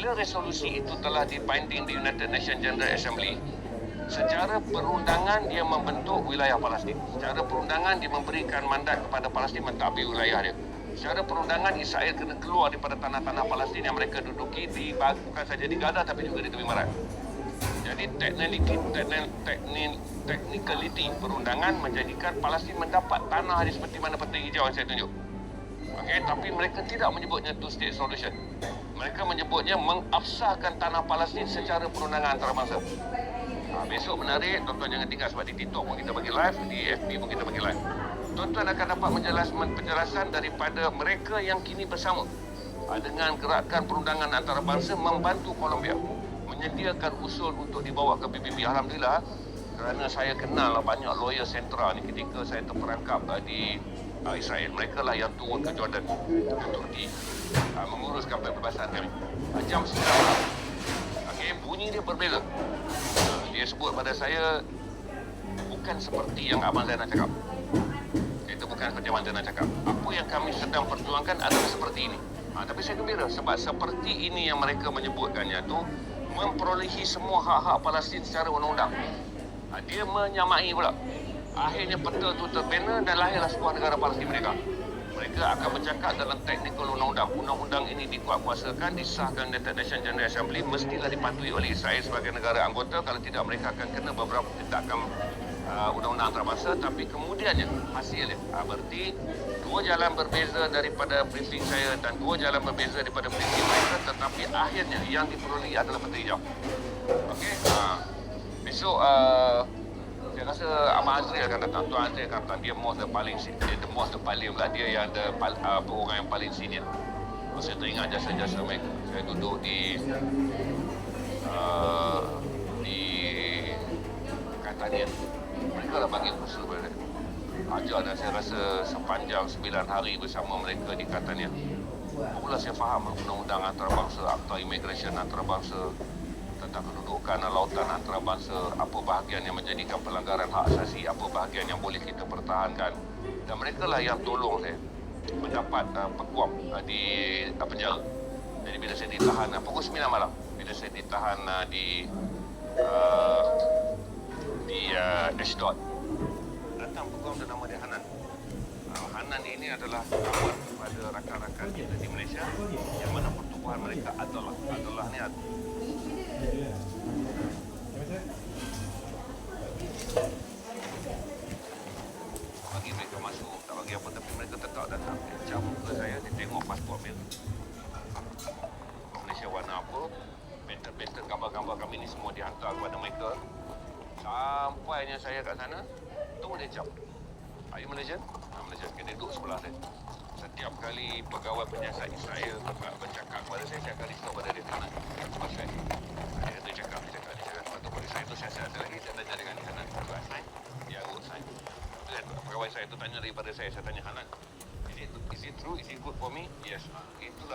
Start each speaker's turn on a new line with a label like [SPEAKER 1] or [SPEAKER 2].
[SPEAKER 1] bila resolusi itu telah dibinding di United Nations General Assembly, secara perundangan dia membentuk wilayah Palestin. Secara perundangan dia memberikan mandat kepada Palestin mentadbir wilayah dia. Secara perundangan Israel kena keluar daripada tanah-tanah Palestin yang mereka duduki di bukan saja di Gaza tapi juga di tepi barat. Jadi teknik, teknik, technicality perundangan menjadikan Palestin mendapat tanah di seperti mana peta hijau yang saya tunjuk. Okey, tapi mereka tidak menyebutnya two state solution. Mereka menyebutnya mengabsahkan tanah Palestin secara perundangan antarabangsa. Ha, besok menarik, tuan-tuan jangan tinggal sebab di TikTok pun kita bagi live, di FB pun kita bagi live. Tuan-tuan akan dapat menjelaskan penjelasan daripada mereka yang kini bersama ha, dengan gerakan perundangan antarabangsa membantu Colombia menyediakan usul untuk dibawa ke PBB. Alhamdulillah kerana saya kenal banyak lawyer sentra ni ketika saya terperangkap uh, di uh, Israel. Mereka lah yang turun ke Jordan untuk di uh, perbebasan kami. 9 malam. Okey, bunyi dia berbeza. Dia sebut pada saya bukan seperti yang Abang Zainal cakap. Itu bukan seperti Abang Zainal cakap. Apa yang kami sedang perjuangkan adalah seperti ini. Ha, tapi saya gembira sebab seperti ini yang mereka menyebutkannya tu memperolehi semua hak-hak Palestin secara undang-undang. Ha, dia menyamai pula. Akhirnya peta tu terbina dan lahirlah sebuah negara Palestin mereka. Mereka akan bercakap dalam teknikal undang-undang. Undang-undang ini dikuatkuasakan, disahkan United Nations General Assembly, mestilah dipatuhi oleh Israel sebagai negara anggota. Kalau tidak, mereka akan kena beberapa tindakan uh, undang-undang antarabangsa. Tapi kemudiannya, hasilnya. Uh, berarti dua jalan berbeza daripada briefing saya dan dua jalan berbeza daripada briefing mereka. Tetapi akhirnya yang diperolehi adalah peta hijau. Okey? Uh, besok... Uh, Azri akan datang. Tuan Azri akan datang. Dia most paling dia the most paling lah. Dia yang the uh, orang yang paling senior. Saya teringat jasa-jasa mereka. Saya duduk di uh, di Katanian. Mereka lah bagi usul pada saya. Ajar dan saya rasa sepanjang 9 hari bersama mereka di Katanian. Barulah saya faham undang-undang antarabangsa, akta immigration antarabangsa, tentang kedudukan lautan antarabangsa, apa bahagian yang menjadikan pelanggaran hak asasi, apa bahagian yang boleh kita pertahankan. Dan mereka lah yang tolong saya mendapat uh, pekuam uh, di uh, penjara. Jadi bila saya ditahan uh, pukul 9 malam, bila saya ditahan uh, di uh, di uh, Ashdod, datang pekuam dan nama dia Hanan. Uh, Hanan ini adalah kawan kepada rakan-rakan kita di Malaysia yang mana pertubuhan mereka adalah adalah ni adalah bagi mereka masuk tak bagi apa tapi mereka tetap datang dia cabut ke saya dia tengok pasport dia Malaysia warna apa benter-benter gambar-gambar kami ni semua dihantar kepada mereka sampainya saya kat sana tu dia cap Are you Malaysian? Ha, Malaysian. Dia duduk sebelah saya. Setiap kali pegawai penyiasat Israel ber- bercakap kepada saya, saya akan risau pada dia kanan. Lepas saya. Dia kata cakap, dia cakap, dia cakap. Lepas tu pada saya tu saya ada lagi, saya belajar dengan di kanan. Tu sign. Dia urut sign. Pegawai saya tu tanya daripada saya, saya tanya Hanan. Is it, is it true? Is it good for me? Yes. Itulah